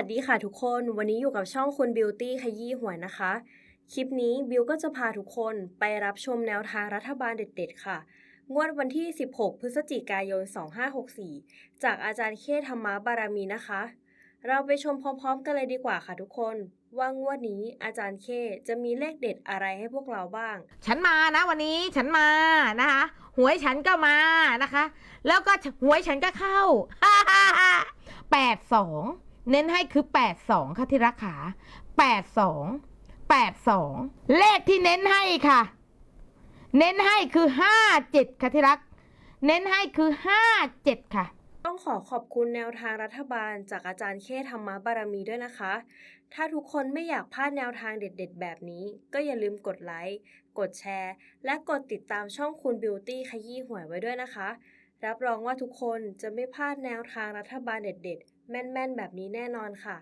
สดีค่ะทุกคน วันนี้อยู่กับช่องคุณบิวตี้ขยี้หัวนะคะ คลิปนี้บิวก็จะพาทุกคนไปรับชมแนวทางรัฐบาลเด็ดๆ ค่ะ งวดวันที่ 16 พฤศจิกายน 2564 จากอาจารย์เคธรรมบารมีนะคะ เราไปชมพร้อมๆ กันเลยดีกว่าค่ะทุกคน ว่างวดนี้อาจารย์เคจะมีเลขเด็ดอะไรให้พวกเราบ้าง ฉันมานะวันนี้ฉันมานะคะหวยฉันก็มานะคะ แล้วก็หวยฉันก็เข้า แปดสอง เน้นให้คือแปดสองค่ะที่รักขาแปดสองแปดสองเลขที่เน้นให้ค่ะ เน้นให้คือห้าเจ็ดค่ะที่รัก เน้นให้คือห้าเจ็ดค่ะต้องขอขอบคุณแนวทางรัฐบาลจากอาจารย์เคธรรมบารมีด้วยนะคะ ถ้าทุกคนไม่อยากพลาดแนวทางเด็ดๆ แบบนี้ ก็อย่าลืมกดไลค์ กดแชร์ และกดติดตามช่องคุณบิวตี้ขยี้หวยไว้ด้วยนะคะ รับรองว่าทุกคนจะไม่พลาดแนวทางรัฐบาลเด็ดๆ แม่นๆ แบบนี้แน่นอนค่ะ